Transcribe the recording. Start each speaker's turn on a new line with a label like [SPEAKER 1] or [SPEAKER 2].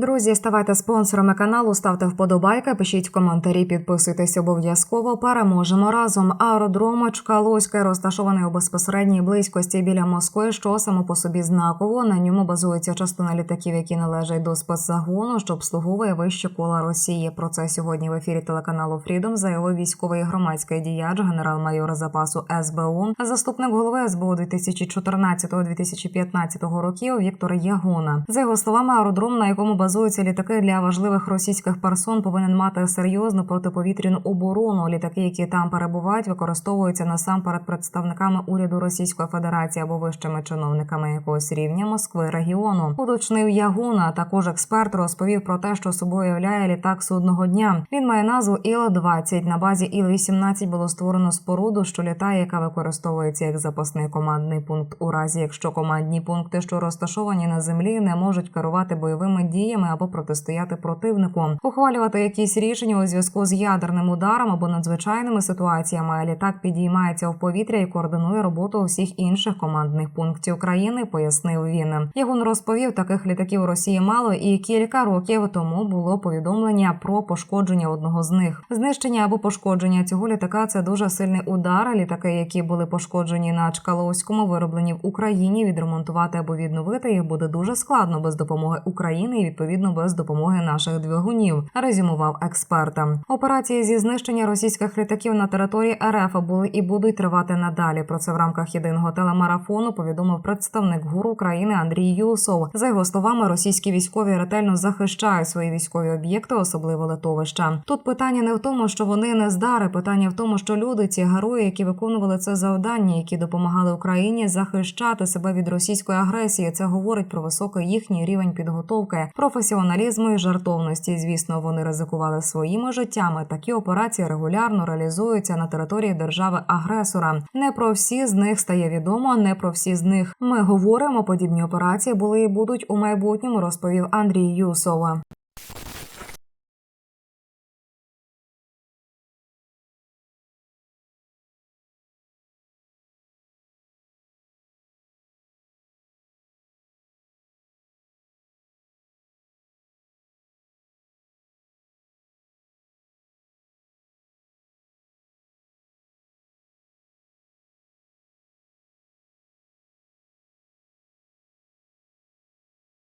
[SPEAKER 1] Друзі, ставайте спонсорами каналу, ставте вподобайки, пишіть коментарі, підписуйтесь обов'язково. Переможемо разом. Аеродром Чкалуське розташований у безпосередній близькості біля Москви, що само по собі знаково. На ньому базується частина літаків, які належать до спецзагону, що обслуговує вище кола Росії. Про це сьогодні в ефірі телеканалу Фрідом заявив військовий громадський діяч, генерал-майор запасу СБУ, заступник голови СБУ 2014-2015 років Віктор Ягона. За його словами, аеродром, на якому базуються літаки для важливих російських персон, повинен мати серйозну протиповітряну оборону. Літаки, які там перебувають, використовуються насамперед представниками уряду Російської Федерації або вищими чиновниками якогось рівня Москви регіону. Уточнив Ягуна. Також експерт розповів про те, що собою являє літак судного дня. Він має назву Іл-20. На базі Іл-18 було створено споруду, що літає, яка використовується як запасний командний пункт, у разі якщо командні пункти, що розташовані на землі, не можуть керувати бойовими діями або протистояти противнику, ухвалювати якісь рішення у зв'язку з ядерним ударом або надзвичайними ситуаціями. Літак підіймається в повітря і координує роботу усіх інших командних пунктів країни. Пояснив він. Ягун розповів, таких літаків у Росії мало, і кілька років тому було повідомлення про пошкодження одного з них. Знищення або пошкодження цього літака це дуже сильний удар. Літаки, які були пошкоджені на Чкаловському, вироблені в Україні. Відремонтувати або відновити їх буде дуже складно без допомоги України і відповідно без допомоги наших двигунів. Резюмував експерта. Операції зі знищення російських літаків на території РФ були і будуть тривати надалі. Про це в рамках єдиного телемарафону повідомив представник ГУР України Андрій Юсов. За його словами, російські військові ретельно захищають свої військові об'єкти, особливо литовища. Тут питання не в тому, що вони не здари. Питання в тому, що люди, ці герої, які виконували це завдання, які допомагали Україні захищати себе від російської агресії. Це говорить про високий їхній рівень підготовки, професіоналізму і жартовності. Звісно, вони ризикували своїми життями. Такі операції регулярно реалізуються на території держави-агресора. Не про всі з них стає відомо, не про всі з них. Ми говоримо, подібні операції були і будуть у майбутньому, розповів Андрій Юсова.